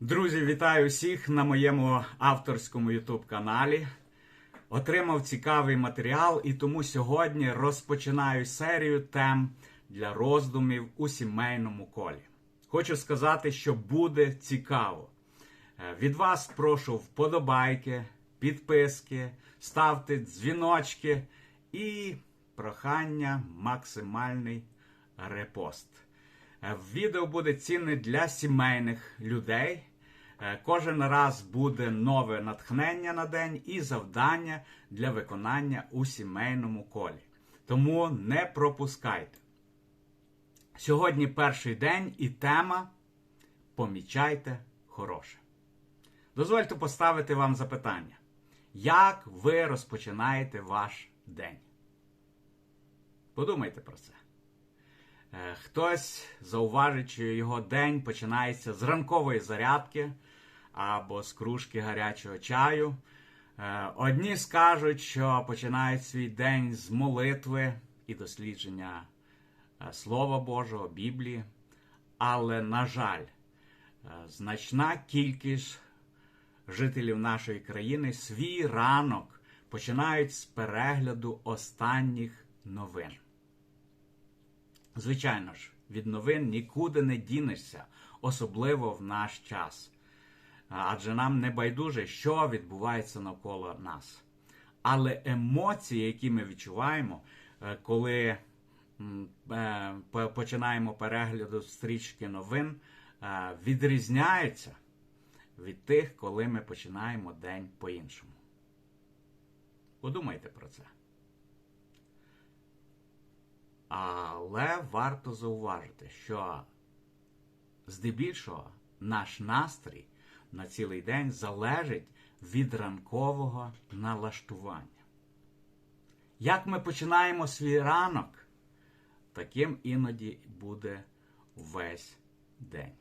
Друзі, вітаю всіх на моєму авторському YouTube каналі. Отримав цікавий матеріал і тому сьогодні розпочинаю серію тем для роздумів у сімейному колі. Хочу сказати, що буде цікаво. Е, Від вас прошу вподобайки, підписки, ставте дзвіночки і прохання максимальний репост. Е, Відео буде цінне для сімейних людей. Е, Кожен раз буде нове натхнення на день і завдання для виконання у сімейному колі. Тому не пропускайте. Сьогодні перший день і тема Помічайте хороше. Дозвольте поставити вам запитання. Як ви розпочинаєте ваш день? Подумайте про це. Е, Хтось зауважить, що його день починається з ранкової зарядки або з кружки гарячого чаю. Е, Одні скажуть, що починають свій день з молитви і дослідження е, Слова Божого, Біблії. Але, на жаль, значна кількість жителів нашої країни свій ранок починають з перегляду останніх новин. Звичайно ж, від новин нікуди не дінешся, особливо в наш час. Адже нам не байдуже, що відбувається навколо нас. Але емоції, які ми відчуваємо, е, коли е, по- починаємо перегляд стрічки новин, е, відрізняються від тих, коли ми починаємо день по-іншому. Подумайте про це. Але варто зауважити, що здебільшого наш настрій на цілий день залежить від ранкового налаштування. Як ми починаємо свій ранок, таким іноді буде весь день.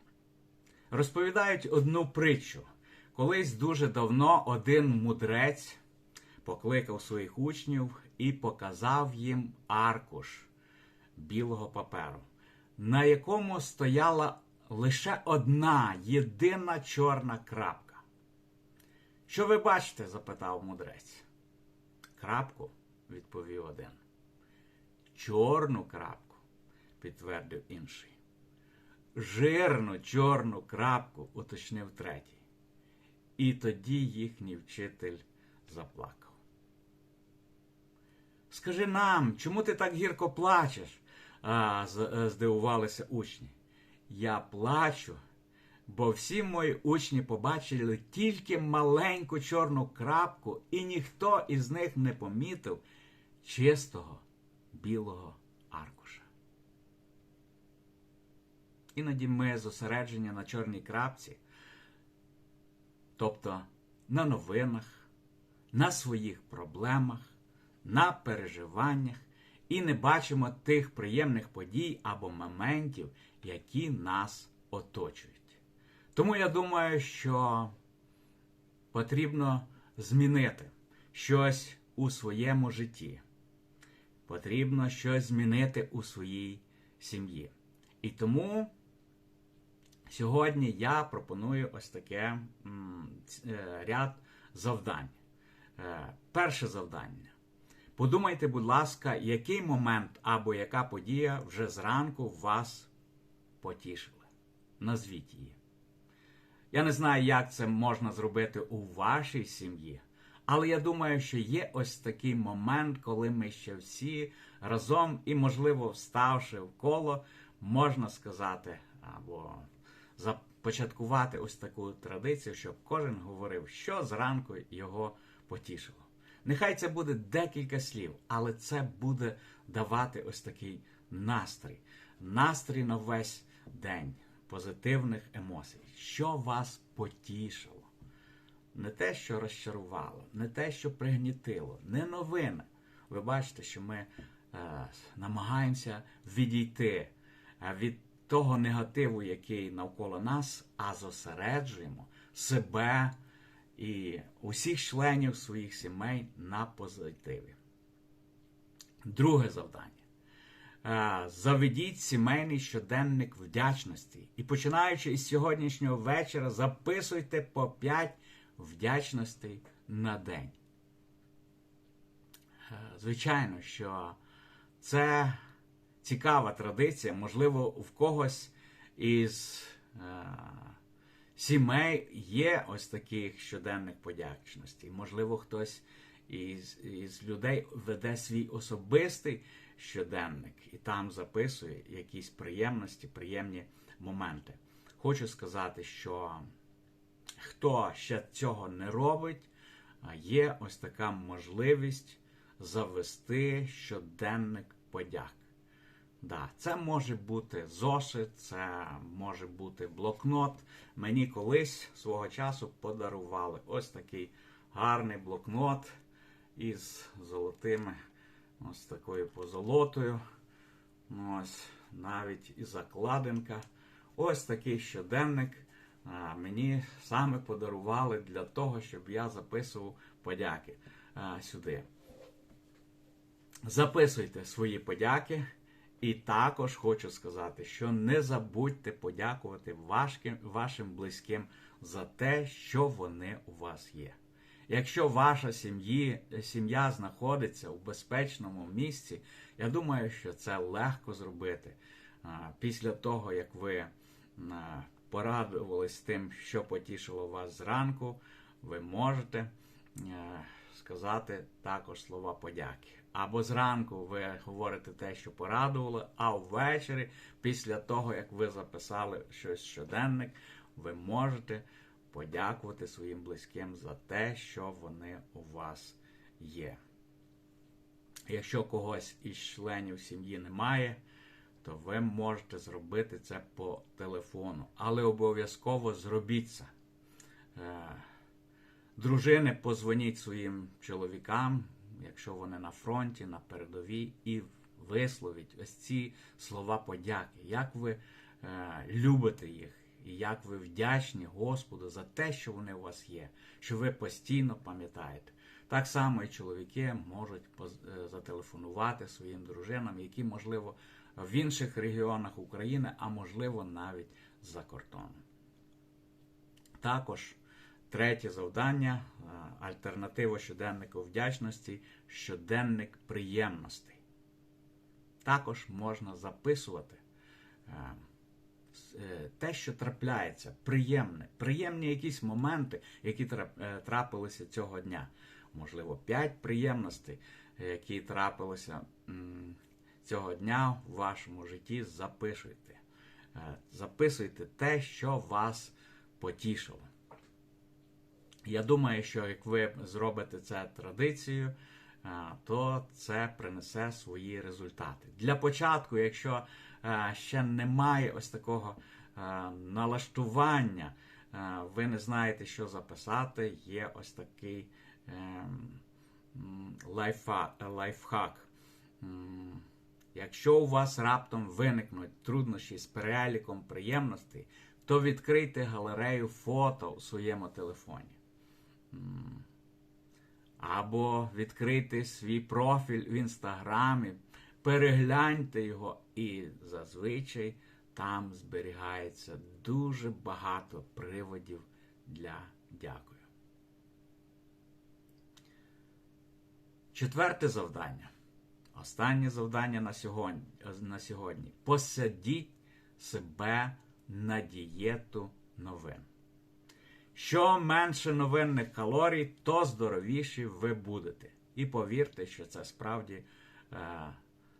Розповідають одну притчу. Колись дуже давно один мудрець покликав своїх учнів і показав їм аркуш білого паперу, на якому стояла лише одна єдина чорна крапка. Що ви бачите? запитав мудрець. Крапку, відповів один. Чорну крапку, підтвердив інший. Жирну чорну крапку, уточнив третій. І тоді їхній вчитель заплакав. Скажи нам, чому ти так гірко плачеш? А, е, здивувалися учні. Я плачу, бо всі мої учні побачили тільки маленьку чорну крапку, і ніхто із них не помітив чистого білого аркуша. Іноді ми зосереджені на чорній крапці, тобто на новинах, на своїх проблемах, на переживаннях і не бачимо тих приємних подій або моментів, які нас оточують. Тому я думаю, що потрібно змінити щось у своєму житті. Потрібно щось змінити у своїй сім'ї. І тому сьогодні я пропоную ось таке е, ряд завдань. Е, Перше завдання. Подумайте, будь ласка, який момент або яка подія вже зранку вас потішила. Назвіть її. Я не знаю, як це можна зробити у вашій сім'ї, але я думаю, що є ось такий момент, коли ми ще всі разом і, можливо, вставши в коло, можна сказати, або започаткувати ось таку традицію, щоб кожен говорив, що зранку його потішило. Нехай це буде декілька слів, але це буде давати ось такий настрій. Настрій на весь день позитивних емоцій. Що вас потішило? Не те, що розчарувало, не те, що пригнітило, не новини. Ви бачите, що ми е, намагаємося відійти е, від того негативу, який навколо нас, а зосереджуємо себе і усіх членів своїх сімей на позитиві. Друге завдання. Е, Заведіть сімейний щоденник вдячності. І починаючи із сьогоднішнього вечора, записуйте по 5 вдячностей на день. Е, Звичайно, що це цікава традиція. Можливо, в когось із е, сімей є ось таких щоденних подячностей. Можливо, хтось із, із людей веде свій особистий щоденник і там записує якісь приємності, приємні моменти. Хочу сказати, що хто ще цього не робить, є ось така можливість завести щоденник подяк. Да, це може бути зошит, це може бути блокнот. Мені колись свого часу подарували ось такий гарний блокнот із золотими, ось такою позолотою. Ось навіть і закладинка. Ось такий щоденник мені саме подарували для того, щоб я записував подяки сюди. Записуйте свої подяки. І також хочу сказати, що не забудьте подякувати вашим, вашим близьким за те, що вони у вас є. Якщо ваша сім'я знаходиться у безпечному місці, я думаю, що це легко зробити. Після того, як ви порадувались тим, що потішило вас зранку, ви можете сказати також слова подяки. Або зранку ви говорите те, що порадувало, а ввечері, після того, як ви записали щось щоденник, ви можете подякувати своїм близьким за те, що вони у вас є. Якщо когось із членів сім'ї немає, то ви можете зробити це по телефону. Але обов'язково зробіть це. Дружини, позвоніть своїм чоловікам, якщо вони на фронті, на передовій, і висловіть ось ці слова подяки, як ви е, любите їх, і як ви вдячні Господу за те, що вони у вас є, що ви постійно пам'ятаєте. Так само і чоловіки можуть зателефонувати своїм дружинам, які, можливо, в інших регіонах України, а можливо, навіть за кордоном. Також. Третє завдання альтернатива щоденнику вдячності щоденник приємностей. Також можна записувати те, що трапляється, приємне, приємні якісь моменти, які трапилися цього дня. Можливо, п'ять приємностей, які трапилися цього дня в вашому житті. Записуйте. Записуйте те, що вас потішило. Я думаю, що як ви зробите це традицією, то це принесе свої результати. Для початку, якщо ще немає ось такого налаштування, ви не знаєте, що записати, є ось такий ем, лайфхак. Якщо у вас раптом виникнуть труднощі з переліком приємностей, то відкрийте галерею фото у своєму телефоні. Або відкрити свій профіль в інстаграмі, перегляньте його, і зазвичай там зберігається дуже багато приводів для дякую. Четверте завдання. Останнє завдання на сьогодні. на сьогодні. Посадіть себе на дієту новин. Що менше новинних калорій, то здоровіші ви будете. І повірте, що це справді е,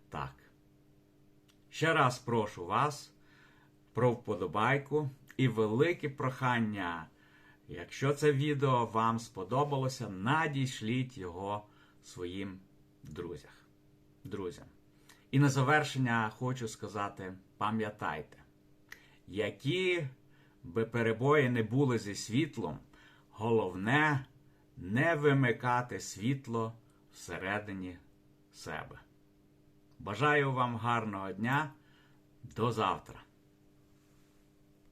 так. Ще раз прошу вас про вподобайку і велике прохання. Якщо це відео вам сподобалося, надішліть його своїм друзям. друзям. І на завершення хочу сказати: пам'ятайте, які би перебої не були зі світлом, головне не вимикати світло всередині себе. Бажаю вам гарного дня. До завтра!